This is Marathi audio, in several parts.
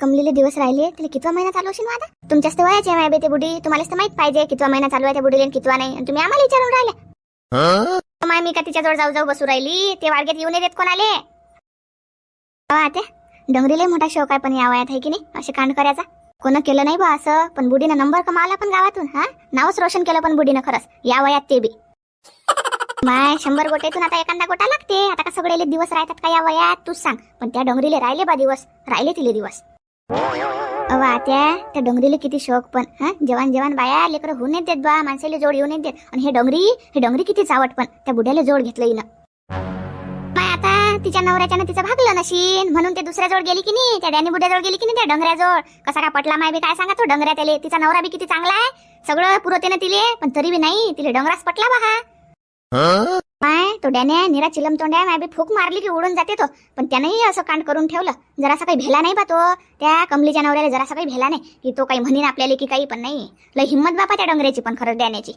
कमलेले दिवस राहिले तिला कितवा महिना चालू असेल आता? तुमच्याच तर वयाची माय ते बुडी. तुम्हालाच तर माहीत पाहिजे कितवा महिना चालू आहे त्या बुडीला आणि कितवा नाही. आणि तुम्ही आम्हाला विचारून राहिले. माय मी का तिच्याजवळ जाऊ जाऊ बसू राहिली? ते वाडग्यात येऊन येत कोणाले? आत्या डोंगरीला मोठा शौक आहे पण या वयात आहे की नाही? असे कांड करायचा. कोण केलं नाही बा असं पण बुडीनं नंबर कमावला पण गावातून हा? नावच रोशन केलं पण बुडीनं खरंच. या वयात ते बी. माय शंभर गोट्यातून आता एखादा गोटा लागते. आता का सगळे दिवस राहतात का या वयात? तूच सांग. पण त्या डोंगरीले राहिले बा दिवस. राहिले तिले दिवस. अवा आत्या त्या डोंगरीले किती शौक पण हा? जवान जवान बाया लेकर होऊन येत देत बा माणसाला जोड येऊन येत देत. आणि हे डोंगरी हे डोंगरी किती चावट पण त्या बुड्याला जोड घेतलं हिनं. माय आता तिच्या नवऱ्याच्यानं तिचं भागलं नशीन म्हणून ते दुसऱ्या जोड गेली की नाही? त्या डॅनी बुड्याजवळ गेली की नाही त्या डोंगऱ्याजवळ कसा का पटला माय बी काय सांगा तो डोंगऱ्या त्याले? तिचा नवरा बी किती चांगला आहे? सगळं पुरवते ना तिले पण तरी बी नाही तिले डोंगराच पटला बा हा? माय तो डॅने निरा चिलम तोंड्या माय बी फूक मारली की उडून जाते तो. पण त्यानंही असं कांड करून ठेवलं. जरासा काही भेला नाही बा तो. त्या कमलीच्या नवऱ्याला जरासा काही भेला नाही. की तो काही म्हणीन आपल्याला की काही पण नाही. लय हिंमत बापा त्या डोंगऱ्याची पण खरंच डॅण्याची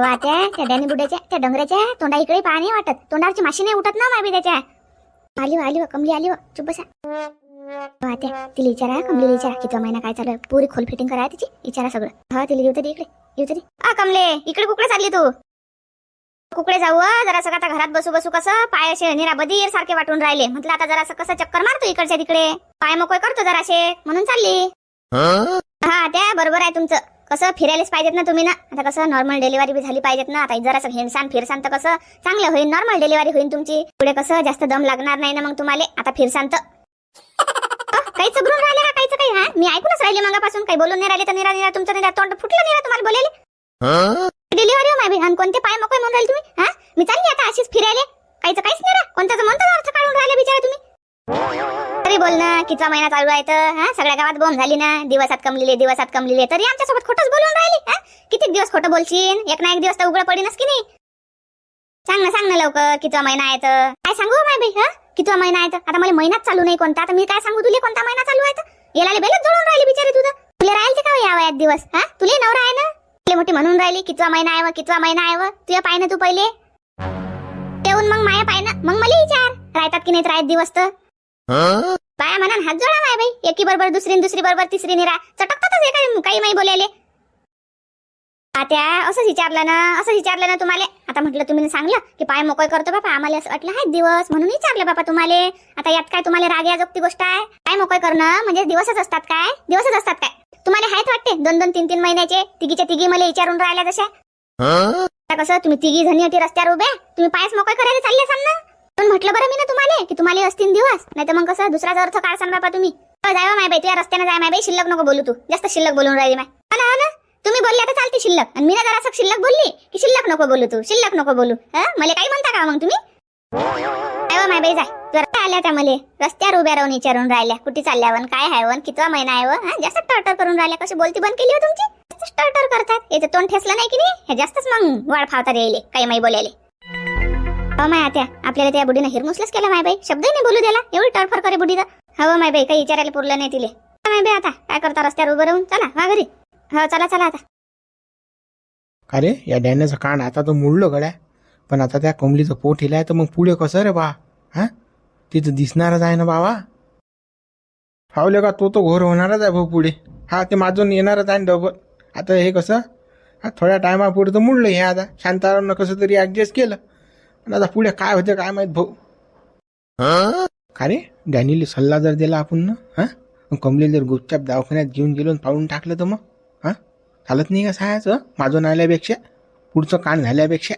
वा त्या त्या डॅनी बुड्याच्या त्या डोंगराच्या तोंडा इकडे पाणी वाटत. तोंडावरची माशी नाही उठत ना माय बी त्याच्या. आली आली हो कमली आली हो चुप बसा. वात्या तिला विचारा कमलीला विचारा किती महिना काय चालू आहे. पुरी खोल फिटिंग करा तिची. विचारा सगळं. हा तिला येऊ तरी इकडे. येऊ तरी आ कमले इकडे कुकडे चालली तू? कुकडे जाऊ जरासं आता घरात बसू बसू कसं पाय असे निरा बधीर सारखे वाटून राहिले. म्हटलं आता जरासं कसं चक्कर मारतो इकडच्या तिकडे. पाय मोकळे करतो जराशे म्हणून चालली. हा? त्या बरोबर आहे तुमचं. कसं फिरायलाच पाहिजेत ना तुम्ही ना? आता कसं नॉर्मल डिलिव्हरी बी झाली पाहिजेत ना? आता जरासं हिंडसान फिरसान तर कसं चांगलं होईल नॉर्मल डिलिव्हरी होईल तुमची. पुढे कसं जास्त दम लागणार नाही ना मग तुम्हाला? आता फिरसान तर. अ, काही चबरून राहिले का? काहीच काही? हा? मी ऐकूनच राहिले मगापासून. काही बोलून नाही राहिले तर निरा निरा तुमचं निरा तोंड फुटलं निरा तुम्हाला बोलायला? डिलिव्हरी हो, माय आणि कोणते पाय मोकळे म्हणून राहिले तुम्ही? हा मी चालली आता अशीच फिरायले. काहीच काहीच नाही रा कोणत्याचं म्हणतो अर्थ काढून राहिले बिचारा तुम्ही. तरी बोल ना कितवा महिना चालू आहे तर हा सगळ्या गावात बोंब झाली ना. दिवसात कमलेले दिवसात कमलेले. तरी आमच्यासोबत खोटंच बोलून राहिली हा किती दिवस खोटं बोलशील एक ना एक दिवस तर उघड पडीनच की नाही? सांग ना सांग ना लवकर कितवा महिना आहे तर. काय सांगू माय बाई हा कितवा महिना आहे तर? आता मला महिनाच चालू नाही कोणता. आता मी काय सांगू तुला कोणता महिना चालू आहे तर? याला बेलच जोडून राहिली बिचारे तुझं. तुला राहील ते का हो या वयात दिवस हा तुला नवरा आहे ना? तुला मोठी म्हणून राहिली कितवा महिना आहे व कितवा महिना आहे तुझ्या पाय ना तू पहिले. येऊन मग माया पाय ना मग मला विचार. राहतात की नाही राहत दिवस तर. पाया म्हणा हात जोडा माय बाई. एकी बरोबर दुसरी दुसरी बरोबर तिसरी निरा चटकतातच एका काही माही बोलायले. आत्या असंच विचारलं ना असं विचारलं ना तुम्हाला. आता म्हटलं तुम्ही सांगलं की पाय मोकळ करतो बापा. आम्हाला असं वाटलं हाच दिवस. म्हणून विचारलं बापा तुम्हाला. आता यात काय तुम्हाला राग या जोगती गोष्ट आहे? पाय मोकळ करणं म्हणजे दिवसच असतात काय? दिवसच असतात काय? तुम्हाला आहेत वाटते दोन दोन तीन तीन महिन्याचे? तिघीच्या तिघी मला विचारून राहिल्या जशा. आता कसं तुम्ही तिघी जणी होती रस्त्यावर उभे. तुम्ही पायस मोकळ करायला चालले असाल ना? पण म्हटलं बरं मी ना तुम्हाला की तुम्हाला असतील दिवस. नाही तर मग कसं दुसराच अर्थ काढसान बापा तुम्ही. हो, जाय हो, माय बाई तुझ्या रस्त्याने जाय माय बाई शिल्लक नको बोलू तू. जास्त शिल्लक बोलून राहिली माय. हा ना हा ना. तुम्ही बोलले तर चालते शिल्लक. आणि मी ना जरा शिल्लक बोलली की शिल्लक नको बोलू तू शिल्लक नको बोलू. हा? मला काही म्हणता का मग तुम्ही? काय माय बाई जाय. जरा त्या मले. रस्त्यावर उभ्या राहून विचारून राहिल्या. कुठे चालल्या वन काय आहे वन? कितवा महिना आहे वन जास्त टर्टर करून राहिल्या. कशी बोलती बंद केली हो तुमची? जास्त टर्टर करतात. याचं तोंड ठेसलं नाही की नाही? हे जास्तच मग वाढ फावतात यायले काही माही बोलायले. हो माय आत्या. आपल्याला त्या बुडीनं हिरमुसलंच केलं माय बाई. शब्दही नाही बोलू द्याला एवढी टडफड करे बुडी हो माय बाई काही विचारायला पुरलं नाही तिले. माय बाई आता. काय करता रस्त्यावर उभं राहून? चला वा घरी. हो चला चला आता. अरे या डॅनचं कान आता तो मुडलं गड्या. पण आता त्या कोंबलीचं पोट हिलाय तर मग पुढे कसं रे बा? हा? तिथं दिसणारच आहे ना बाबा? फावले का तो तो घोर होणारच आहे भाऊ पुढे. हा ते माझून येणारच आहे ना डबल. आता हे कसं? हा थोड्या टायमापुढे तर मुडलं हे आता. शांतारामनं कसं तरी ॲडजस्ट केलं. पण आता पुढे काय होतं काय माहीत भाऊ? का रे? डॅनिले सल्ला जर दिला आपण ना हा? मग जर गुपचाप दवाखान्यात घेऊन गेलो पाळून टाकलं तर मग हा? चालत नाही का सायाचं माझं आल्यापेक्षा पुढचं कान झाल्यापेक्षा?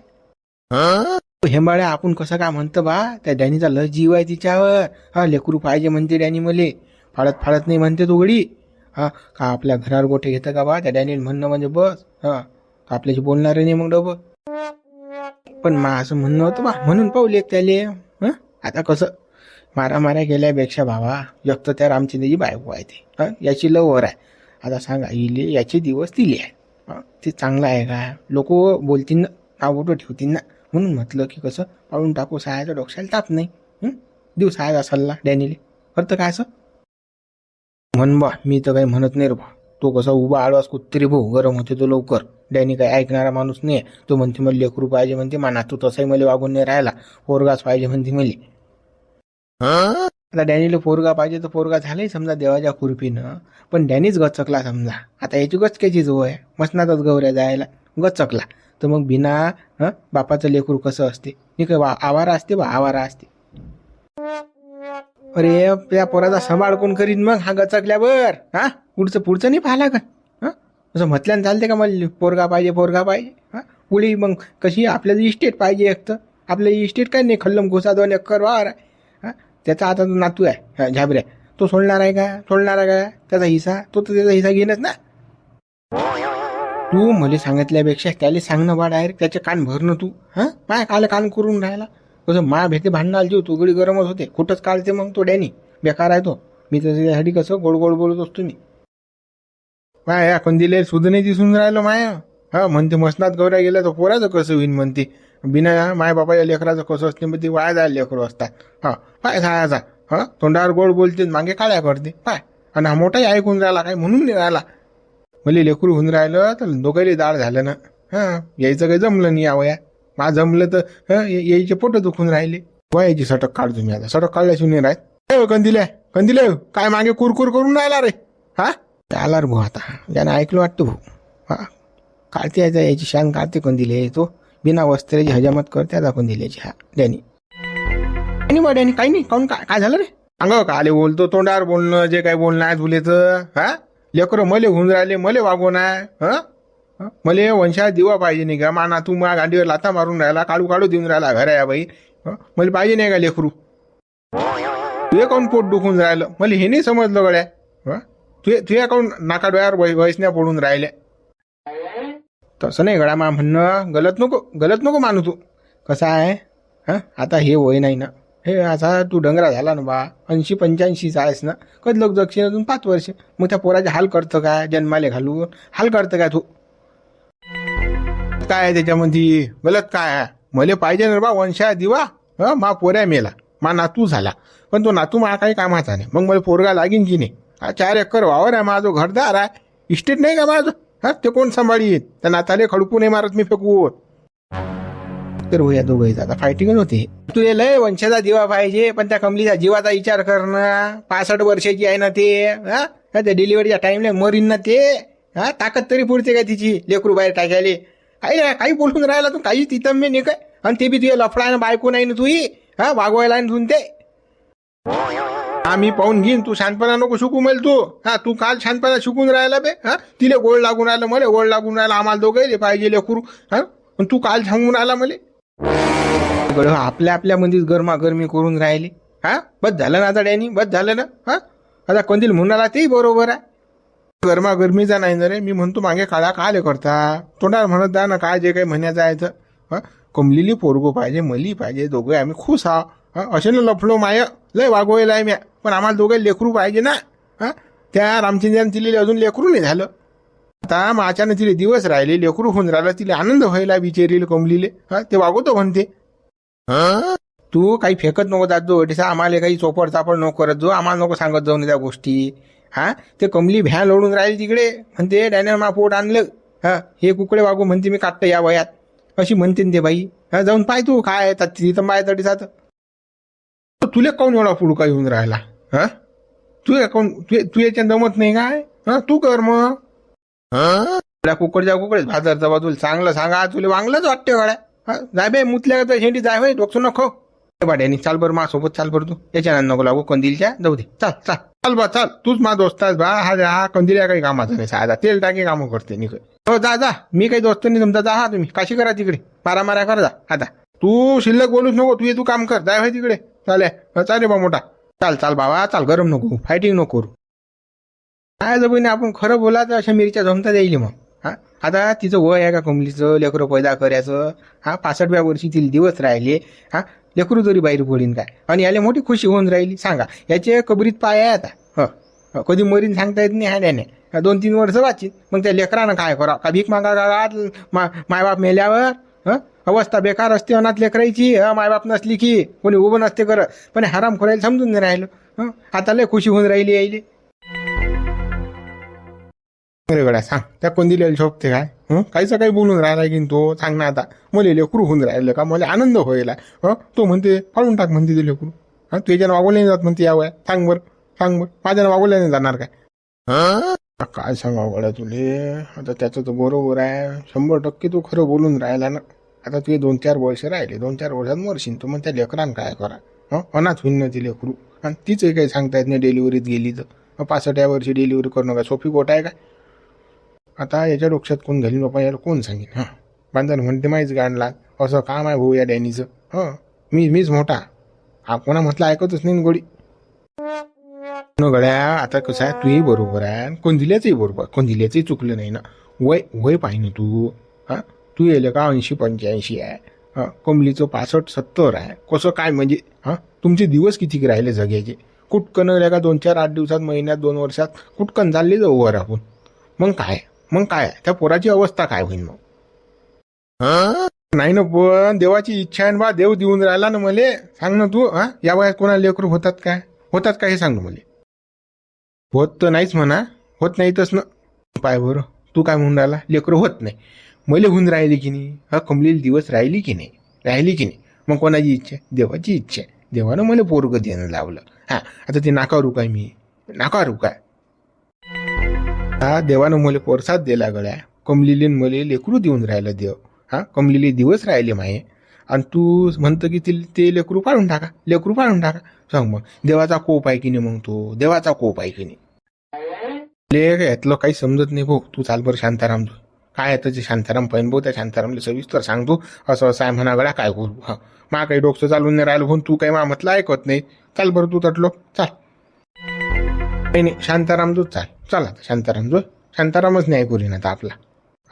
हेंबाळ्या आपण कसं काय म्हणतो बा? त्या डॅनीचा लस जीव आहे तिच्यावर. हा लेकरू पाहिजे म्हणते डॅनी मले. फाळत फाळत नाही म्हणते तू गडी. हा का आपल्या घरावर गोठे घेतं का बा? त्या डॅनी म्हणणं म्हणजे बस. हा का आपल्याशी बोलणार नाही मग डब? पण मा असं म्हणणं होतं बा. म्हणून पाहू एक त्याले आता कसं? मारा मारा गेल्यापेक्षा भावा एक तर त्या रामचंद्रजी बायको आहे ते. हं? याची लवर आहे. आता सांगा इले याचे दिवस दिले आहे ते चांगलं आहे का? लोक बोलतील ना नाव बोटं ठेवतील ना. म्हणून म्हटलं की कसं पाळून टाकू सायाच्या डोक्याला ताप नाही. देऊ सायाचा सल्ला डॅनीले. करतं काय असं? म्हण बा मी तर काही म्हणत नाही रे बा. तो कसा उभा आडवास कुत्तरी भाऊ गरम होते तो लवकर. डॅनी काही ऐकणारा माणूस नाही. तो म्हणते मला लेकरू पाहिजे म्हणते माना तू तसाही मला वागून नाही राहिला. पोरगाच पाहिजे म्हणते मले. आता डॅनीला पोरगा पाहिजे तर पोरगा झालाही समजा देवाच्या कुरपीनं पण डॅनीच गचकला समजा. आता याची गचक्याची जो आहे. मसनातच गौऱ्या जायला गचकला. तर मग बिना बापाचं लेकरू कसं असते? नाही काय आवारा असते बा आवारा असते. अरे त्या पोराचा सांभाळ कोण करीन मग? हा गचकल्यावर हा? पुढचं पुढचं नाही पाहिला का हा? असं म्हटल्यानं चालते का मला पोरगा पाहिजे पोरगा पाहिजे हा? पुढे मग कशी? आपल्याला इस्टेट पाहिजे एक तर. आपल्या इस्टेट काय नाही? खल्लम घुसा दोन एकर वावर आहे हा? त्याचा आता तो नातू आहे हा, झाबऱ्या तो सोडणार आहे का? सोडणार आहे का? त्याचा हिसा तो तर त्याचा हिस्सा घेणच ना. तू मला सांगितल्यापेक्षा त्याला सांगणं वाढ बा डायरेक्ट त्याचे कान भरणं तू हां? माय काल कान करून राहिला. कसं मा भेटे भांडणं आली तू गडी गरमच होते. कुठंच काढते मग तो डॅनी. बेकार आहे तो. मी त्याच्यासाठी कसं गोड गोड बोलत असतो मी. माय या कंदिले सुद्धा नाही दिसून राहिलं माया. हा म्हणते मसनात गौऱ्या गेल्या तर पोराचं कसं होईन म्हणते. बिना माय बापाच्या लेकराचं कसं असते मग ते वाया जायला लेकरू असतात. हा पाय खायचा हा तोंडावर गोड बोलते मागे काळ्या करते. पाय. आणि हा मोठाही ऐकून राहिला काय म्हणून नाही राहिला. मला लेकरू होऊन राहिलं तर दोघांनी दाळ झालं ना. हां यायचं काही जमलं नाही यावया मा जमलं तर हं, यायचे पोट दुखून राहिले. वयाची सटक काढतो मी आता. सटक काढल्याशिवाय नाही राहत हो, कंदिल्या कंदिल्या हो. काय मागे कुरकुर करून राहिला रे? हा? आला रे भाऊ आता. यानं ऐकलं वाटतं भाऊ. हा? काढते यायचा याची शान काढते कंदिले तो बिना वस्त्राची हजामत करते आता कंदिल्याची हा डॅनी. आणि बा डॅनी काही नाही. काऊन काय काय झालं रे? सांग का आले बोलतो तोंडावर बोलणं जे काही बोलणं आहे तुलेचं हा? लेकरं मले होऊन राहिले मले वागवून आहे मले वंशात दिवा पाहिजे नाही का? माना तू मा गांडीवर लाता मारून राहिला काढू काळू देऊन राहिला घर या बाई मला मले पाहिजे नाही का लेकरू? तुझे काऊन पोट दुखून राहिलं. मला हे नाही समजलं गड्या हां? तुझे तुझ्या काऊन नाका डोळ्यावर वै- वैसण्या पडून राहिल्या तसं नाही गड्या मा म्हणणं गलत नको गलत नको मानू तू. कसं आहे? हां? आता हे वय नाही ना. हे आता तू डंगरा झाला ना बा ऐंशी पंच्याऐंशीचा आहेस ना कधी लोक जगशील अजून पाच वर्ष? मग त्या पोराचे हाल करतं काय जन्माले घालून? हाल करतं काय तू? काय आहे त्याच्यामध्ये गलत काय आहे? मला पाहिजे ना बा वंशा दिवा. हं मा पोऱ्या मेला मा नातू झाला. पण तो नातू मा काही कामाचा नाही. मग मला पोरगा लागीन की नाही? हा चार एकर वावर आहे माझं घरदार आहे. इस्टेट नाही का माझं? हा ते कोण सांभाळीत त्या नाताले खडकू नाही मारत मी फेकून. तर हो या दोघंही आता फायटिंगच होते. तुला लय वंशाचा दिवा पाहिजे पण त्या कमलीचा जीवाचा विचार करणं पासष्ट वर्षाची आहे ना ते हा? त्या डिलिव्हरीच्या टाइमला मरीन ना ते? हा? ताकद तरी पुरते काय तिची लेकरू बाहेर टाकायले? काही नाही काही बोलून राहिला तू काही तिथं मी नाही काय? आणि ते बी तुझ्या लफडा आहे ना बायको नाही ना तुही? हा? वागवायला आहे तुन ते. हा मी पाहून घेईन तू शांतपणा नको शिकू मला तू. हा तू काल शांतपणा शिकून राहिला बे हा? तिला गोड लागून राहिलं मला गोड लागून राहिला आम्हाला दोघे पाहिजे लेकरू हा? पण तू काल सांगून राहिला मला. आपल्या आपल्या मध्येच गरमागरमी करून राहिली. हा? बस झालं ना आता डॅनी? बस झालं ना? हा? आता कंदील म्हणाला तेही बरोबर आहे. गरमागरमीचा नाही ना रे. मी म्हणतो मागे काळा काले करता? तोंडावर म्हणत जा ना काय जे काही म्हणायचं आहे तर. हा? कमलेली पोरगो पाहिजे मली पाहिजे दोघे आम्ही खुश आहो हा? असे ना लफलो माय. लय वागवायला आहे म्या. पण आम्हाला दोघे लेकरू पाहिजे ना. हा? त्या रामचंद्राने दिलेले अजून लेकरू नाही झालं. आता माच्यानं तिले दिवस राहिले लेकरू होऊन राहिला तिले आनंद व्हायला विचारील कमलीले. हा ते वागवतो म्हणते. तू काही फेकत नको जात जो अटीसा आम्हाला काही चोपड चापड नको करत जो आम्हाला नको सांगत जाऊन त्या गोष्टी. हा ते कमली भ्या लोडून राहील तिकडे म्हणते डॅनर मा पोट आणलं. हा हे कुकडे वागू म्हणते मी काटतं या वयात. अशी म्हणते ते बाई. हा जाऊन पाय तू काय तिथं माय तटीसात तुले काऊन एवढा पुडका येऊन राहिला? हा? तू काऊन तू तू याच्यात जमत नाही काय? हा तू कर मग. त्या कुकडच्या कुकडेच भाजरचा बाजूला चांगलं सांगा तुला वांगलंच वाटते गाड्या जाय बे मुतल्या का शेंडी जाय होय डोकसू नको. भाड्यानी चाल बरं मा सोबत चाल बरं तू. याच्या नको लागू कंदीलच्या जाऊ दे. चाल चाल. चाल बा चाल. तूच मा दोस्त आहेस बा. हा हा या काही कामाचा नाही साधा. तेल टाके कामं करते निघ हो जा जा. मी काही दोस्त नाही तुमचा जा हा तुम्ही. काशी करा तिकडे. मारा मारा कर जा. आता तू शिल्लक बोलूच नको तू ये तू काम कर. जाय होय तिकडे. चाले चाले बा मोठा. चाल चाल बाबा चाल. गरम नको. फायटिंग नको करू. काय जबईने आपण खरं बोला तर अशा मिरच्या जमता जाईल मग. हा? आता तिचं वय आहे का कमलीचं? लेकरं पैदा करायचं? हा? पासष्टव्या वर्षी तिला दिवस राहिले. हा? लेकरू जरी बाहेर पडीन काय? आणि याला मोठी खुशी होऊन राहिली. सांगा याचे कबरीत पाय आहे आता? ह. कधी मरीन सांगता येत नाही हाड्याने दोन तीन वर्ष वाचित. मग त्या लेकरानं काय करा का भीक मागा का मा मायबाप मेल्यावर? हं? अवस्था बेकार असते अनाथ लेकरायची. मायबाप नसली की कोणी उभं नसते करत. पण हराम खोरायला समजून नाही राहिलं. हं? आता लय खुशी होऊन राहिली यायली. अरे गड्या सांग. त्या कोंदिलेला शोभते काय? हं? काहीचं काही बोलून राहिला की तो सांग ना आता. मले लेकरू होऊन राहिलं का? मला आनंद व्हायला. हं? तो म्हणते फाडून टाक म्हणते ते लेकरू. हा? तुझ्यानं वागवल्या नाही जात म्हणते या सांग बरं. सांग बरं. माझ्यानं वागवल्या नाही जाणार काय? हा? काय सांगावं गड्या तुले? आता त्याचं तर बरोबर आहे. शंभर टक्के तू खरं बोलून राहिला ना. आता तुझे दोन चार वर्ष राहिले. दोन चार वर्षात मरशील तू. मग त्या लेकरान काय करा? हं? अनाथ होईन ना ती लेकरू. आणि तिचंही काही सांगता येत नाही डिलिव्हरीत गेली तर पासष्ट या वर्षी डिलिव्हरी करणं काय सोपी गोट आहे काय आता याच्या डोक्यात कोण घालीन? बाबा याला कोण सांगेन? हां. बांधण म्हणते माहीच गाणला असं काम आहे भाऊ या डॅनीचं. हं. मी मीच मोठा. हा कोणा म्हटलं ऐकतच नाही गोडी न गड्या आता कसं आहे? तूही बरोबर आहे आणि कोण दिल्याचंही बरोबर. कोण दिल्याचंही चुकलं नाही ना. वय वय पाहिजे तू. हां. तू येलं का ऐंशी पंच्याऐंशी आहे? हां. कमलीचं पासष्ट सत्तर आहे. कसं काय म्हणजे हां? तुमचे दिवस किती राहिले जगायचे? कुटकन का दोन चार आठ दिवसात महिन्यात दोन वर्षात कुटकन चालले जाऊ वर आपण. मग काय? मग काय? त्या पोराची अवस्था काय होईल मग? नाही ना पण देवाची इच्छा आहे ना बा देव देऊन राहिला ना मले. सांग ना तू हा? या वयात कोणाला लेकरू होतात काय? होतात काय हे सांग ना मले. होत तर नाहीच म्हणा. होत नाही तस ना. पाय बरं. तू काय म्हणून राहिला? लेकरं होत नाही. मले होऊन राहिली की नाही? हा कमलेली दिवस राहिली की नाही? राहिली की नाही? मग कोणाची इच्छा? आहे? देवाची इच्छा आहे. देवानं मला पोरग देणं लावलं. हा आता ते नाकारू काय मी? नाकारू काय? हा देवानं मला पोरसाद दिला गळ्या. कमलिले मुले लेकरू देऊन राहिलं देव. हा कमलिले दिवस राहिले माये. आणि तू म्हणतं की ते ते लेकरू पाडून टाका. लेकरू पाडून टाका. सांग मग देवाचा कोप आहे की नाही मग तो? देवाचा कोप आहे की नाही? लेख यातलं काही समजत नाही भाऊ. तू चाल बरं शांताराम. तू काय आहे त्याचे शांताराम पहिन भाऊ त्या शांतारामला सविस्तर सांगतो. असं असं आहे म्हणा गळा काय करू? हा. मा काही डोकं चालून नाही राहिलं भाऊ. तू काही मा म्हटलं ऐकत नाही. चाल बरं तू तटलो. चाल. नाही नाही शांताराम तूच चाल चल आता शांताराम जो शांतारामच नाही करीन आता आपला.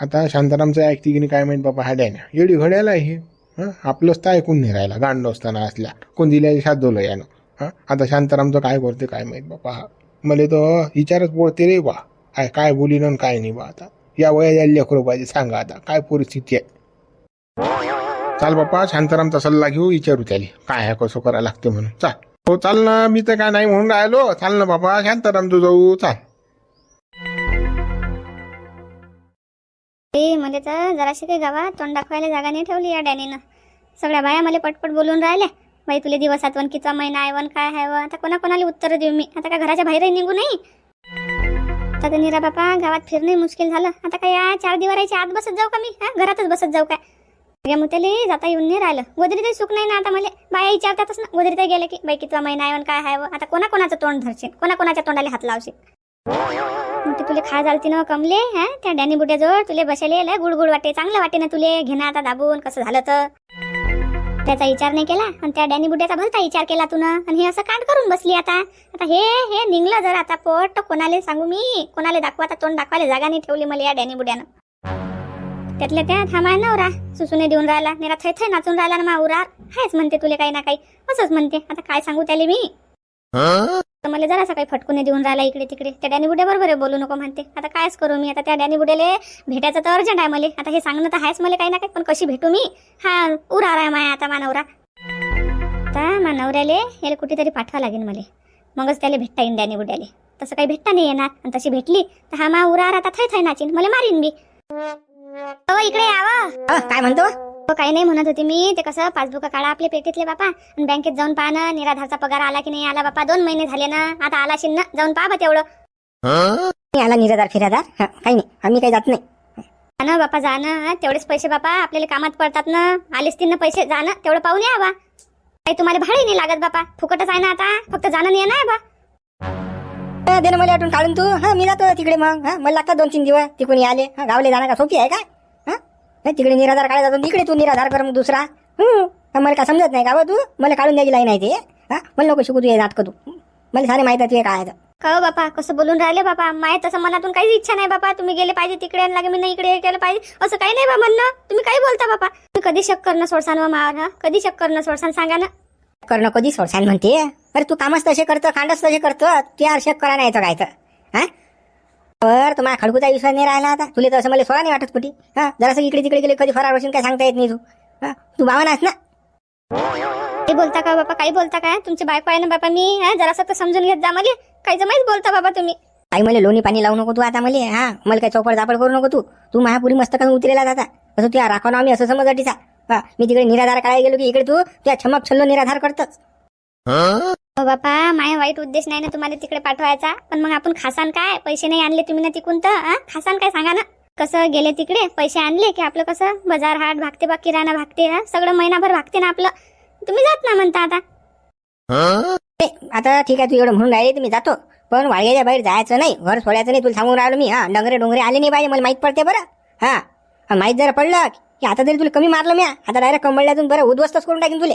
आता शांतारामचं ऐकते की नाही काय माहीत बाबा हाड्या येडी घड्याला आहे हे. आपलंच तर ऐकून नाही राहिला. गांड असताना असल्या. कोण दिल्या शादवलं यानं. हां? आता शांतारामचं काय करते काय माहीत बाबा मला तर विचारच बोलते रे बा. काय काय बोलीन आणि काय नाही बा आता. या वया या पाहिजे सांगा आता. काय परिस्थिती आहे? चाल बाप्पा शांतारामचा सल्ला घेऊ विचारू त्याला. काय आहे कसं करायला लागते म्हणून. चाल. हो चाल ना मी तर काय नाही म्हणून राहिलो. चाल ना बाबा शांताराम तू जाऊ चाल. ए मला तर जराशी काही गावात तोंड दाखवायला जागा नाही ठेवली या डॅनीनं. सगळ्या बाया मला पटपट बोलून राहिल्या. बाई तुले दिवस आठवण किचा महिना आहे वन काय आहे आता कोणा कोणाला उत्तर देऊ मी? आता काय घराच्या बाहेरही निघू नाही? आता नीरा निरा बापा गावात फिरणं मुश्किल झालं. आता काय या चार दिवाराच्या आत बसत जाऊ का मी? हा घरातच बसत जाऊ काय? या जाता येऊन नाही राहिलं. गोदरीतही सुख नाही ना आता मला. बाया विचारतातच ना. गोदरीतही गेले की बाई कितवा महिना आहे काय आहे आता कोणा कोणाचं तोंड धरशील? कोणा कोणाच्या तोंडाला हात लावशील? मग ते तुले खा झालती ना कमले हा? त्या डॅनी बुड्याजवळ तुले बसले गुडगुड वाटे. चांगलं वाटे ना तुले घेणं आता दाबून कसं झालं तर? त्याचा विचार नाही केला आणि त्या डॅनी बुड्याचा भलता विचार केला तू ना आणि हे असं कांड करून बसली आता. आता हे हे निघलं जर आता पोट. तर कोणाला सांगू मी? कोणाला दाखवा? आता तोंड दाखवायला जागा नाही ठेवली मला या डॅनी बुड्यानं त्यातल्या त्यात हा माय नवरा सुसूने देऊन राहिला. नेरा थै थै नाचून राहिला ना माउरा हायच म्हणते तुले काही ना काही. असंच म्हणते. आता काय सांगू त्याले मी? तर मला जरासा काही फटकून देऊन राहिला इकडे तिकडे. त्या डॅनी बुड्या बरोबर बोलू नको म्हणते. आता कायच करू मी? आता त्या डॅनी बुड्याले भेटायचं तर अर्जंट आहे मला. आता हे सांगणं तर आहेच मला काही ना काही. पण कशी भेटू मी? हा उरा आहे माया आता मानवरा आता मानवऱ्याले याला कुठेतरी पाठवा लागेल मला. मगच त्याला भेटता येईन डॅनी बुड्याले. तसं काही भेटता नाही येणार. आणि तशी भेटली तर हा मा उरा आता थै थै नाचीन. मला मारीन मी अहो, इकडे यावा काय म्हणतो? हो काही नाही म्हणत होती मी. ते कसं पासबुक काढा आपले पेटीतले बापा. आणि बँकेत जाऊन पहा ना निराधारचा पगार आला की नाही आला बापा. दोन महिने झाले ना आता आला शिन ना जाऊन पहा बा तेवढं. मी आला निराधार फिराधार? हा, काही नाही. आम्ही काही जात नाही. ना बापा जा ना. तेवढेच पैसे बापा आपल्याला कामात पडतात ना. आलेच तीन पैसे जा ना. तेवढं पाहून या बा काही तुम्हाला भाडे नाही लागत बापा. फुकटच आहे ना आता. फक्त जाणं नाही ना बा. दे ना मला आठवून काढून तू. हा मी जातो तिकडे मग. हा मला लागतात दोन तीन दिवस. तिकडून आले हा गावले जाणार का? सोपी आहे का? हा? नाही, तिकडे निराधार काढायला जातो. तिकडे तू निराधार कर मग दुसरा. हम्म. हा, मला काय समजत नाही का बा तू? मला काढून द्यायची नाही ते. हा? मला नको शिकू तू हे नाटकं तू. मला सारे माहीत आहे तुझे काय आहे का बापा? कसं बोलून राहिले बापा? माय तसं मनातून काहीच इच्छा नाही बापा. तुम्ही गेले पाहिजे तिकडे आणि लागे मी नाही इकडे गेलं पाहिजे. असं काही नाही बा म्हणणं. तुम्ही काही बोलता बापा? तुम्ही कधी शक्कर न सोडसान व मावर हा? कधी शक्कर न सोडसान सांगा ना. करणं कधी सोडसान म्हणते? अरे तू कामच तसे करतो खांडच तसे करतो ते हर्षक करा नाही तर काय तर. हा? तुम्हाला खडकूचा विश्वास नाही राहिला आता? तुला तर असं मला सोळा नाही वाटत कुठे. हा? जरासं इकडे तिकडे गेले कधी फरार बसून काय सांगता येत नाही तू. हा? तू भावनास ना? काही बोलता का बाबा? काही बोलता का? तुमची बायको आहे ना बाबा मी? हा? जरासं तर समजून घेत जा मला. काही जमाईच बोलता बाबा तुम्ही. आई मला लोणी पाणी लावू नको तू आता मला. हा? मला काही चौपड जापड करू नको तू. तू महापुरी मस्त करून उतरेला जाता असं तुला राखवणं आम्ही असं समज अटीचा मी तिकडे निराधार काढायला गेलो की इकडे तू त्या छमक छल्लो निराधार करतच हो? बापा माय वाईट उद्देश नाही ना तुम्हाला तिकडे पाठवायचा? पण मग आपण खासान काय? पैसे नाही आणले तुम्ही ना तिकून तर हा? खासान काय सांगा ना? कसं गेले तिकडे? पैसे आणले की आपलं कसं? बाजार हाट भागते बा किराणा भागते हा? सगळं महिनाभर भागते ना आपलं. तुम्ही जात ना म्हणता आता. ए, आता ठीक आहे तू एवढं म्हणून राहिले मी जातो. पण वाळग्याच्या बाहेर जायचं नाही. घर सोडायचं नाही तुला सांगून राहिलो मी हा? डोंगरे डोंगरे आले नाही पाहिजे मला माहीत पडते बरं. हा? हा, माहीत जरा पडलं की आता तरी तुला कमी मारलं मी आता डायरेक्ट कंबळल्यातून बरं उद्ध्वस्तच करून टाकीन तुले.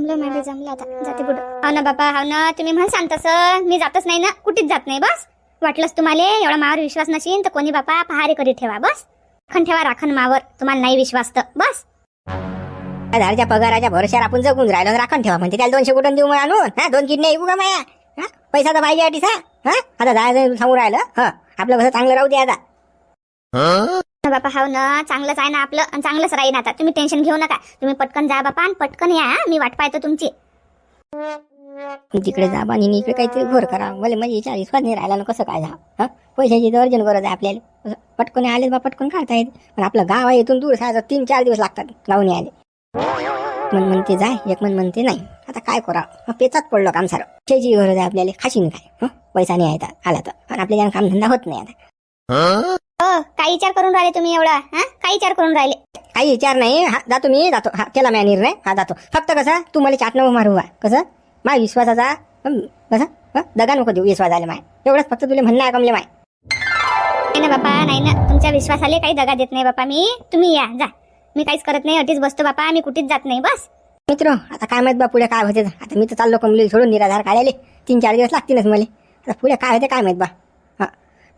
जमलं माहिती जमलं आता. जाते पुढं. हो ना बापा हो ना. तुम्ही म्हणसान तसं मी जातच नाही ना. कुठेच जात नाही बस. वाटलंच तुम्हाला एवढा मावर विश्वास नसेल तर कोणी बापा पहारे करी ठेवा बस. राखण ठेवा राखण मावर. तुम्हाला नाही विश्वास तर बस. हजारच्या पगाराच्या भरोश्यावर आपण जगून राहिलो राखण ठेवा म्हणते. त्याला दोनशे कुठून देऊ मग आणून हा? दोन किडने ऐकू का माया? हा? पैसा तर पाहिजे अटीसा हा? आता जायचं सांगून राहिलं. हा. आपलं कसं चांगलं राहू दे आता. बापा हाव ना. चांगलंच आहे ना आपलं आणि चांगलंच राहीन आता. तुम्ही टेन्शन घेऊ नका. तुम्ही पटकन जा बापा आणि पटकन या हा. मी वाट पाहतो तुमची. तिकडे जा आणि इकडे काहीतरी घोर करा. मला म्हणजे विचार विश्वास नाही राहिला ना कसं काय जा. हा? पैशाची तर अर्जन गरज आहे आपल्याला. असं पटकन आले बा पटकन काढता येत पण आपलं गाव आहे इथून दूर जायचं तीन चार दिवस लागतात गावून आले मन म्हणते जाय एक मन म्हणते नाही. आता काय करा पेचात पडलं काम सारं. पैशाची गरज आहे आपल्याला खाशीन काय? हं? पैसा नाही आहे आला तर. आणि आपल्या काम धंदा होत नाही आता. हो काय विचार करून राहिले तुम्ही एवढा? हा? काय विचार करून राहिले? काही विचार नाही. हा जातो मी जातो. हा केला मी निर्णय. हा जातो. फक्त कसं तू मला चाट नको मारू बा. कसं? माय विश्वासाचा हं, कसं? हं? दगा नको देऊ विश्वास आले माय. एवढंच फक्त तुला म्हणणं आहे कमले माय? नाही ना बापा नाही ना. तुमच्या विश्वासाले काही दगा देत नाही बापा मी. तुम्ही या जा. मी काहीच करत नाही अटीच बसतो बापा. मी कुठेच जात नाही बस. मित्र आता काय माहीत बा पुढे काय होते. आता मी तर चाललो कमली सोडून निराधार काढायले. तीन चार दिवस लागतीलच मला. आता पुढे काय होते काय माहीत बा. हा.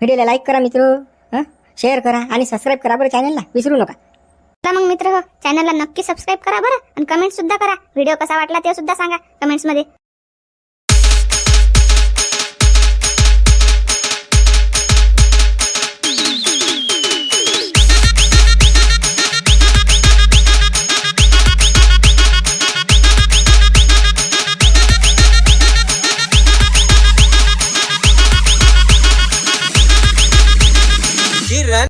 व्हिडिओला लाईक करा मित्र. हां? शेअर करा आणि सबस्क्राईब करा बरं चॅनलला विसरू नका. चला मग मित्र हो. चॅनलला नक्की सबस्क्राईब करा बरं. आणि कमेंट सुद्धा करा. व्हिडिओ कसा वाटला ते सुद्धा सांगा. कमेंट्समध्ये